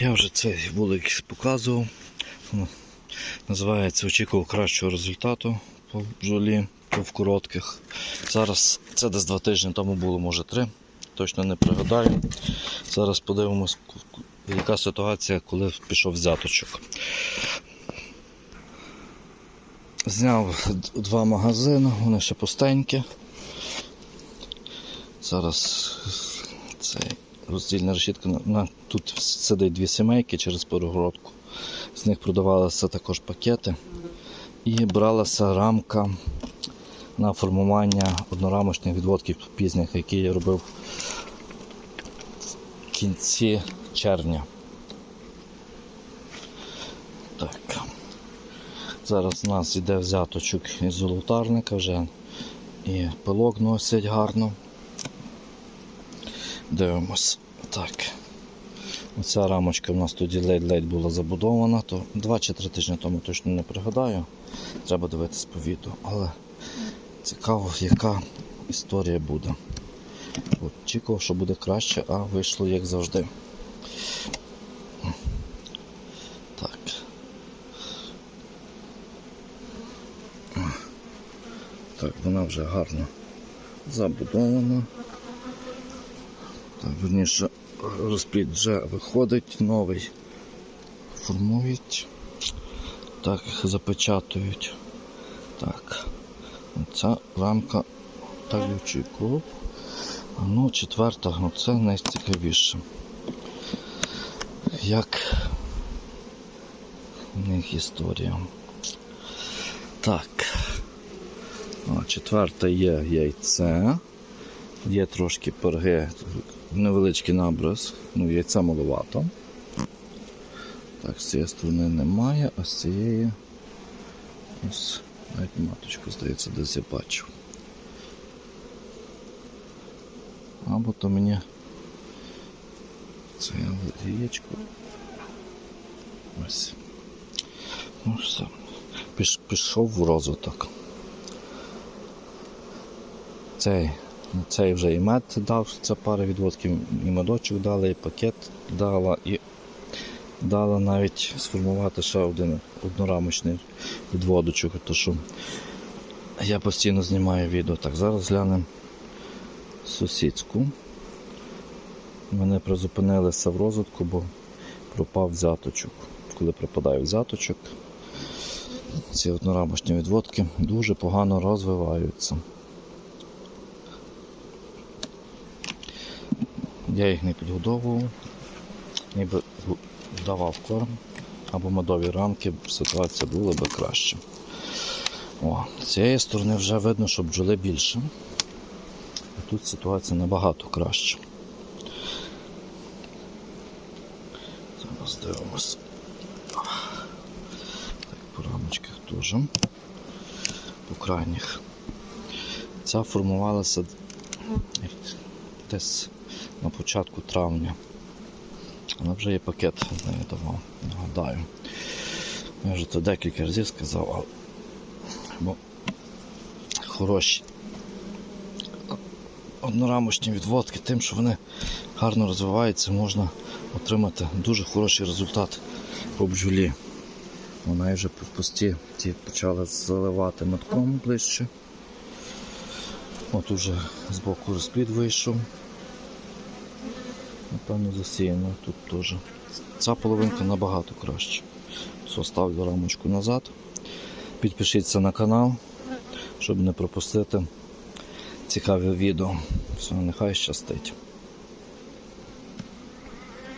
Я вже цей вулик показував. Називається очікував кращого результату по бджолі, по в коротких. Зараз це десь два тижні тому було, може три. Точно не пригадаю. Зараз подивимось, яка ситуація, коли пішов взяточок. Зняв два магазини, вони ще пустенькі. Зараз цей роздільна решітка. на- тут сидить дві сімейки через перегородку. З них продавалися також пакети. І бралася рамка на формування однорамочних відводків пізніх, які я робив в кінці червня. Так. Зараз у нас йде взяточок із золотарника вже і пилок носять гарно. Дивимось. Так. Оця рамочка в нас тоді ледь-ледь була забудована, то 2 чи 3 тижні тому точно не пригадаю. Треба дивитись по відео. Але цікаво, яка історія буде. Очікував, що буде краще, а вийшло як завжди. Так. Так, вона вже гарно забудована. Верніше, розплід вже виходить, новий формують. Так, запечатують. Так. Ця рамка так я Ну, четверта, ну це найцікавіше. Як в них історія. Так. Четверта є яйце. Є трошки перги, невеличкий наброс, ну яйця маловато. Так, з цієї сторони немає, а з цієї ось навіть маточку, здається, десь я бачив. Або то мені це яєчко. Ось. Ну все. Піш, пішов в розвиток. Цей, цей вже і мед дав, це пара відводків, і медочок дали, і пакет дала, і дала навіть сформувати ще один однорамочний відводочок, то що я постійно знімаю відео. Так, зараз глянемо сусідську. Мене призупинилися в розвитку, бо пропав взяточок. Коли пропадає взяточок, ці однорамочні відводки дуже погано розвиваються. Я їх не підгодовував, ніби давав корм або медові рамки, ситуація була би краще. О, з цієї сторони вже видно, що бджоли більше. А тут ситуація набагато краща. Зараз дивимося. Так, по рамочках теж. По крайніх. Ця формувалася десь на початку травня. Але вже є пакет, з нею нагадаю. Я вже це декілька разів сказав, але бо хороші однорамочні відводки, тим, що вони гарно розвиваються, можна отримати дуже хороший результат по бджолі. Вона вже в пості ті почала заливати метком ближче. От уже з боку розплід вийшов. Напевно, засіяно тут теж. Ця половинка набагато краще. Все, ставлю рамочку назад. Підпишіться на канал, щоб не пропустити цікаві відео. Все, нехай щастить.